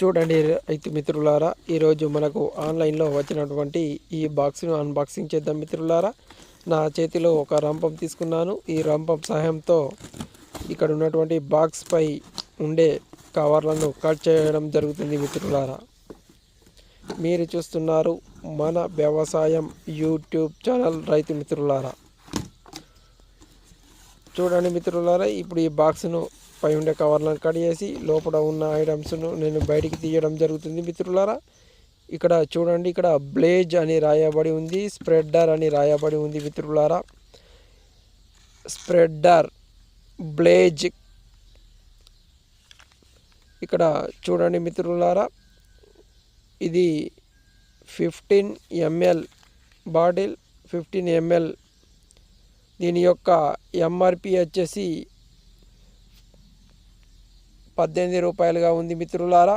చూడండి రైతు మిత్రులారా ఈరోజు మనకు ఆన్లైన్లో వచ్చినటువంటి ఈ బాక్స్ను అన్బాక్సింగ్ చేద్దాం మిత్రులారా. నా చేతిలో ఒక రంపం తీసుకున్నాను. ఈ రంపం సహాయంతో ఇక్కడ ఉన్నటువంటి బాక్స్పై ఉండే కవర్లను కట్ చేయడం జరుగుతుంది మిత్రులారా. మీరు చూస్తున్నారు మన వ్యవసాయం యూట్యూబ్ ఛానల్ రైతు మిత్రులారా. చూడండి మిత్రులారా ఇప్పుడు ఈ బాక్స్ను పై ఉండే కవర్లను కట్ చేసి లోపల ఉన్న ఐటమ్స్ను నేను బయటికి తీయడం జరుగుతుంది మిత్రులారా. ఇక్కడ చూడండి ఇక్కడ బ్లేజ్ అని రాయబడి ఉంది స్ప్రెడ్డర్ అని రాయబడి ఉంది మిత్రులారా. Spreader blaze. ఇక్కడ చూడండి మిత్రులారా ఇది fifteen ML bottle fifteen ML దీని యొక్క ఎంఆర్పి వచ్చేసి పద్దెనిమిది రూపాయలుగా ఉంది మిత్రులారా.